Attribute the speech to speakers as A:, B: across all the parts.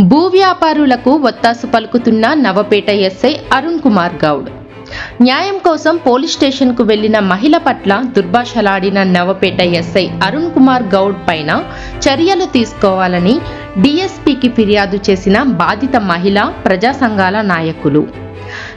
A: భూ వ్యాపారులకు ఒత్తాసు పలుకుతున్న నవపేట ఎస్ఐ అరుణ్ కుమార్ గౌడ్. న్యాయం కోసం పోలీస్ స్టేషన్కు వెళ్ళిన మహిళ పట్ల దుర్భాషలాడిన నవపేట ఎస్ఐ అరుణ్ కుమార్ గౌడ్ పైన చర్యలు తీసుకోవాలని డీఎస్పీకి ఫిర్యాదు చేసిన బాధిత మహిళ ప్రజా సంఘాల నాయకులు.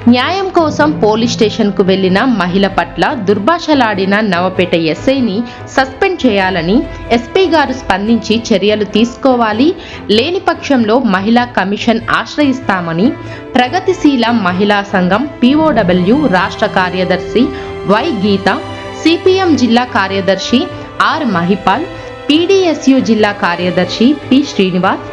A: న్యాయం కోసం పోలీస్ స్టేషన్కు వెళ్ళిన మహిళ పట్ల దుర్భాషలాడిన నవపేట ఎస్ఐని సస్పెండ్ చేయాలని ఎస్పీ గారు స్పందించి చర్యలు తీసుకోవాలి లేని పక్షంలో మహిళా కమిషన్ ఆశ్రయిస్తామని ప్రగతిశీల మహిళా సంఘం పీఓడబ్ల్యూ రాష్ట్ర కార్యదర్శి వై గీత సిపిఎం జిల్లా కార్యదర్శి ఆర్ మహిపాల్ పీడీఎస్యు జిల్లా కార్యదర్శి పి శ్రీనివాస్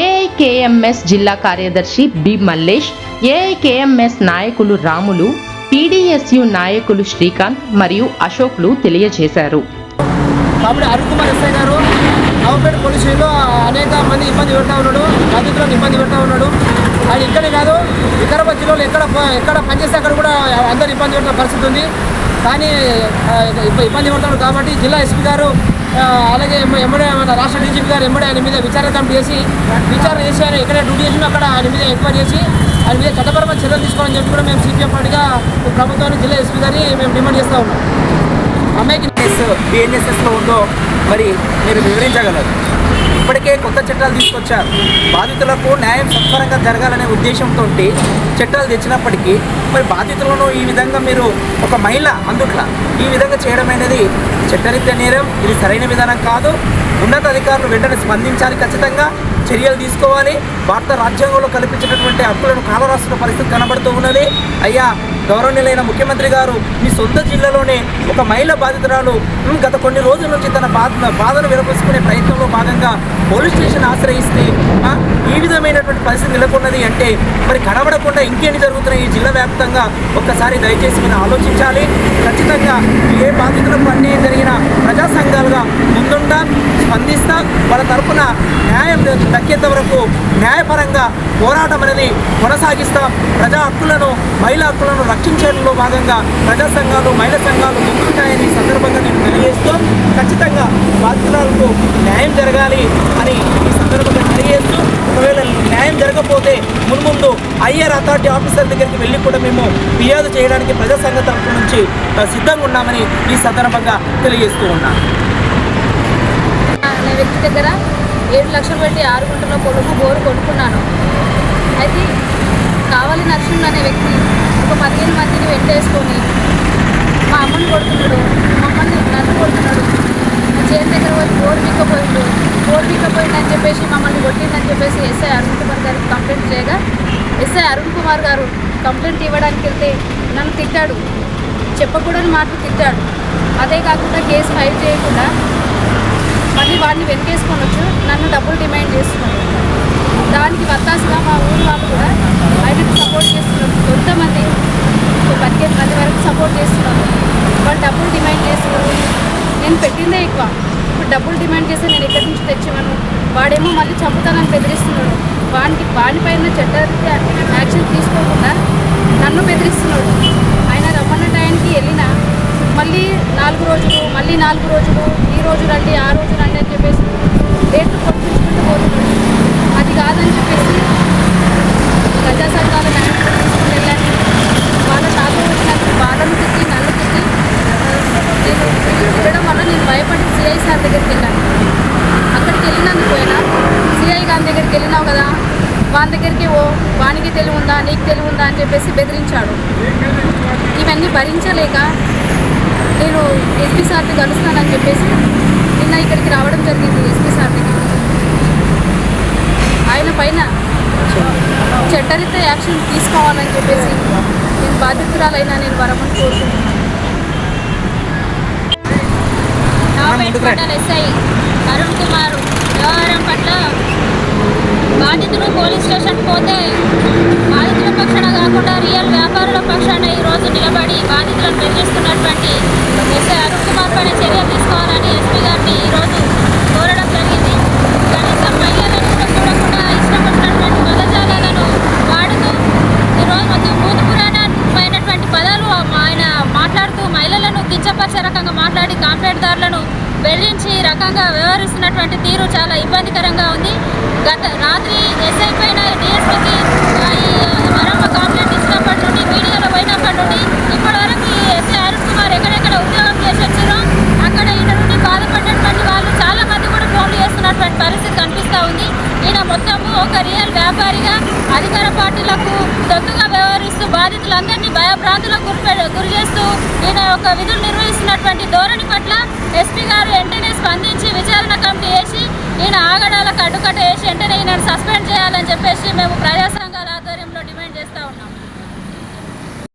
A: ఏఐకేఎంఎస్ జిల్లా కార్యదర్శి బి మల్లేష్ ఏఐకేఎంఎస్ నాయకులు రాములు పీడీఎస్యు నాయకులు శ్రీకాంత్ మరియు అశోక్లు తెలియజేశారు.
B: కాబట్టి అరుణ్ ఎస్ఐ గారు నవపేట అనేక మంది ఇబ్బంది పెడతా ఉన్నాడు బాధితులను ఇబ్బంది పెడతా ఉన్నాడు. ఆయన ఇక్కడే కాదు వికారాబాద్ జిల్లాలో ఎక్కడ ఎక్కడ పనిచేస్తే అక్కడ కూడా అందరు ఇబ్బంది పెడుతున్న పరిస్థితి ఉంది. కానీ ఇబ్బంది పడుతున్నాడు కాబట్టి జిల్లా ఎస్పీ గారు అలాగే ఎమ్మ- ఎమ్మడే మన రాష్ట్ర డీజీపీ గారు ఎమ్మడే ఆయన మీద విచారణ కమిటీ చేసి విచారణ చేసి ఆయన ఎక్కడ డ్యూటీ చేసినా అక్కడ ఆయన మీద ఎంక్వైరీ చేసి ఆయన మీద చట్టపరమైన చర్యలు తీసుకోవాలని చెప్పి కూడా మేము సీపీఎం పార్టీగా ప్రభుత్వాన్ని జిల్లా ఎస్పీ గారిని మేము డిమాండ్ చేస్తూ ఉన్నాం. అమ్మాయికి
C: బిఎన్ఎస్ఎస్లో ఉందో మరి మీరు వివరించగలరు? ఇప్పటికే కొత్త చట్టాలు తీసుకొచ్చారు. బాధితులకు న్యాయం సత్వరంగా జరగాలనే ఉద్దేశంతో చట్టాలు తెచ్చినప్పటికీ మరి బాధితులను ఈ విధంగా మీరు ఒక మహిళ అందుట్లా ఈ విధంగా చేయడం అనేది చట్టరీత్యా నేరం. ఇది సరైన విధానం కాదు. ఉన్నత అధికారులు వెంటనే స్పందించాలి ఖచ్చితంగా. చర్యలు తీసుకోవాలి. భారత రాజ్యాంగంలో కల్పించినటువంటి హక్కులను కాలరాస్తున్న పరిస్థితి కనబడుతూ ఉన్నది. అయ్యా గౌరవనీయులైన ముఖ్యమంత్రి గారు మీ సొంత జిల్లాలోనే ఒక మహిళ బాధితురాలు గత కొన్ని రోజుల నుంచి తన బాధ బాధను విరపుసుకునే ప్రయత్నంలో భాగంగా పోలీస్ స్టేషన్ ఆశ్రయిస్తే పరిస్థితి నెలకొన్నది అంటే మరి కనబడకుండా ఇంకేంటి జరుగుతున్నాయి ఈ జిల్లా వ్యాప్తంగా ఒక్కసారి దయచేసి మీరు ఆలోచించాలి. ఖచ్చితంగా ఏ బాధితులకు అన్యాయం జరిగిన ప్రజా సంఘాలుగా ముందుంటా స్పందిస్తా. వాళ్ళ తరపున న్యాయం దక్కేంత వరకు న్యాయపరంగా పోరాటం అనేది కొనసాగిస్తాం. ప్రజా హక్కులను మహిళా హక్కులను రక్షించడంలో భాగంగా ప్రజా సంఘాలు మహిళా సంఘాలు ముందుంటాయని సందర్భంగా నేను తెలియజేస్తూ ఖచ్చితంగా బాధితులకు న్యాయం జరగాలి అని ఈ సందర్భంగా తెలియజేస్తూ ఒకవేళ న్యాయం జరగకపోతే మున్ముందు ఐఆర్ అథారిటీ ఆఫీసర్ దగ్గరికి వెళ్ళి కూడా మేము ఫిర్యాదు చేయడానికి ప్రజా సంఘ తరపు నుంచి సిద్ధంగా ఉన్నామని ఈ సందర్భంగా తెలియజేస్తూ ఉన్నాను.
D: అనే వ్యక్తి దగ్గర ఏడు లక్షలు పెట్టి ఆరు గుంటల పొలము బోరు కొనుక్కున్నాను. అయితే కావాలి నరసింహ అనే వ్యక్తి ఒక పదిహేను మందిని వెంటేసుకొని మా అమ్మని కొడుతున్నాడు మమ్మల్ని నన్ను కొడుతున్నాడు మా చేతి దగ్గర పోయి బోరు పీక్కపోయిండు పడిపోయిందని చెప్పేసి మమ్మల్ని కొట్టిందని చెప్పేసి ఎస్ఐ అరుణ్ కుమార్ గారికి కంప్లైంట్ చేయగా ఎస్ఐ అరుణ్ కుమార్ గారు కంప్లైంట్ ఇవ్వడానికి వెళ్తే నన్ను తిట్టాడు. చెప్పకూడని మాటలు తిట్టాడు. అదే కాకుండా కేసు ఫైల్ చేయకుండా మళ్ళీ వాడిని వెనకేసుకోనొచ్చు నన్ను డబ్బులు డిమాండ్ చేస్తున్నాడు. దానికి వత్తాసుగా మా ఊరు వాళ్ళు కూడా ఆయనకు సపోర్ట్ చేస్తున్నారు. కొంతమంది ఒక పదిహేను మంది వరకు సపోర్ట్ చేస్తున్నారు. వాళ్ళు డబ్బులు డిమాండ్ చేస్తున్నారు. నేను పెట్టిందే ఎక్కువ. డబ్బులు డిమాండ్ చేస్తే నేను ఎక్కడి నుంచి తెచ్చేవాను వాడేమో మళ్ళీ చంపుతానని బెదిరిస్తున్నాడు. వానికి వాడిపైన చట్టరీత్యా యాక్షన్ తీసుకోకుండా నన్ను బెదిరిస్తున్నాడు. ఆయన రమ్మన్న టైంకి వెళ్ళినా మళ్ళీ నాలుగు రోజులు మళ్ళీ నాలుగు రోజులు ఈ రోజు రండి ఆ రోజు రండి అని చెప్పేసి డేట్లు కొట్టించుకుంటూ పోతున్నాడు. అది కాదని చెప్పేసి ప్రజా సంఘాల నాయకులు తీసుకుని వెళ్ళాను వాళ్ళ నాతో వచ్చినందుకు వాళ్ళను తిట్టి నన్ను తిట్టి నేను తిట్టడం వల్ల నేను భయపడి సిఐ సార్ దగ్గరికి వెళ్ళాను అక్కడికి వెళ్ళినందుకు పోయినా సిఐ గారి దగ్గరికి వెళ్ళినావు కదా వాని దగ్గరికి ఓ వానికి తెలివి ఉందా నీకు తెలివి ఉందా అని చెప్పేసి బెదిరించాడు. ఇవన్నీ భరించలేక నేను ఎస్పీ సార్ని కలుస్తానని చెప్పేసి నిన్న ఇక్కడికి రావడం జరిగింది ఎస్పీ సార్ ఆయన పైన చట్టరీత్యా యాక్షన్ తీసుకోవాలని చెప్పేసి నేను బాధితురాలైనా నేను వరమని కోరుకుంటున్నాను.
E: ఎస్ఐ. అరుణ్ కుమార్. వ్యవహారం పట్ల బాధితులు పోలీస్ స్టేషన్ పోతే బాధితుల పక్షాన కాకుండా రియల్ వ్యాపారుల పక్షాన ఈరోజు నిలబడి బాధితులను బెదిరిస్తున్నటువంటి ఎస్ఐ అరుణ్ కుమార్ పైన చర్యలు తీసుకోవాలని ఎస్పీ గారిని ఈరోజు కోరడం జరిగింది. కనీసం మహిళలను కూడా చూడకుండా ఇష్టపడినటువంటి వచ్చినటువంటి వాడుతూ ఈరోజు మొత్తం భూత పురాణమైనటువంటి పదాలు ఆయన మాట్లాడుతూ మహిళలను కించపరిచే రకంగా మాట్లాడి కాంప్లైంట్దారులను బెదిరించి రకంగా వ్యవహరిస్తున్నటువంటి తీరు చాలా ఇబ్బందికరంగా ఉంది. గత రాత్రి ఎస్ఐ పైన డిఎస్పీకి ఈ మరొక కంప్లైంట్ ఇచ్చినప్పటి నుండి మీడియాలో పోయినప్పటి నుండి ఇప్పటి వరకు ఈ ఎస్ఐ అరుణ్ కుమార్ ఎక్కడెక్కడ ఉద్యోగం చేసి వచ్చారో అక్కడ ఈయన నుండి బాధపడినటువంటి వాళ్ళు చాలా మంది కూడా ఫోన్లు చేస్తున్నటువంటి పరిస్థితి కనిపిస్తూ ఉంది. ఈయన మొత్తము ఒక రియల్ వ్యాపారిగా అధికార పార్టీలకు దొంగగా వ్యవహరిస్తూ బాధితులందరినీ భయభ్రాంతులకు గురి గురి చేస్తూ ఈయన ఒక విధులు నిర్వహిస్తున్నటువంటి ధోరణి పట్ల ఎస్పీ గారు వెంటనే స్పందించి విచారణ కమిటీ వేసి ఈయన ఆగడాలకు అడ్డుకట్ట వేసి వెంటనే ఈయన సస్పెండ్ చేయాలని చెప్పేసి మేము ప్రజా